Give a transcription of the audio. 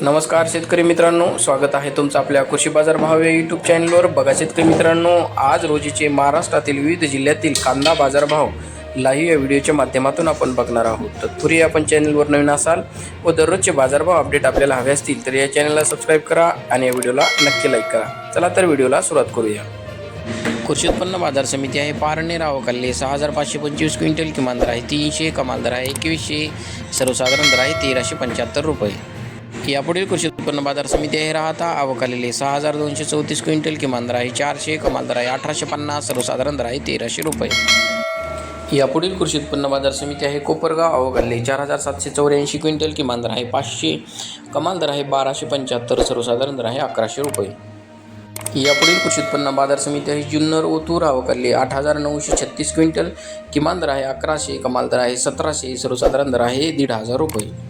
नमस्कार शेतकरी मित्रांनो स्वागत आहे तुमचं आपल्या कृषी बाजार भाव या यूट्यूब चॅनलवर बघा शेतकरी मित्रांनो आज रोजीचे महाराष्ट्रातील विविध जिल्ह्यातील कांदा बाजारभाव लाईव्ह या व्हिडिओच्या माध्यमातून आपण बघणार आहोत. तत्पूर्वी आपण चॅनलवर नवीन असाल व दररोजचे बाजारभाव अपडेट आपल्याला हवे असतील तर या चॅनलला सबस्क्राईब करा आणि या व्हिडिओला नक्की लाईक करा. चला तर व्हिडिओला सुरुवात करूया. कृषी उत्पन्न बाजार समिती आहे पारणे राव कल्ले सहा हजार पाचशे पंचवीस क्विंटल किमान दर आहे. तीनशे कमाल दर आहे. एकवीसशे सर्वसाधारण दर आहे तेराशे पंच्याहत्तर रुपये. यापुढील कृषी उत्पन्न बाजार समिती आहे. राहता आवक सहा हजार दोनशे चौतीस क्विंटल किमान दर आहे चारशे कमाल दर आहे अठराशे पन्नास सर्वसाधारण दर आहे तेराशे रुपये. यापुढील कृषी उत्पन्न बाजार समिती आहे. कोपरगाव आवक चार हजार सातशे चौऱ्याऐंशी क्विंटल किमान दर आहे पाचशे कमाल दर आहे बाराशे पंच्याहत्तर सर्वसाधारण दर आहे अकराशे रुपये. यापुढील कृषी उत्पन्न बाजार समिती आहे. जुन्नर ओतूर अवकाली आठ हजार नऊशे छत्तीस क्विंटल किमान दर आहे अकराशे कमाल दर आहे सतराशे सर्वसाधारण दर आहे दीड हजार रुपये.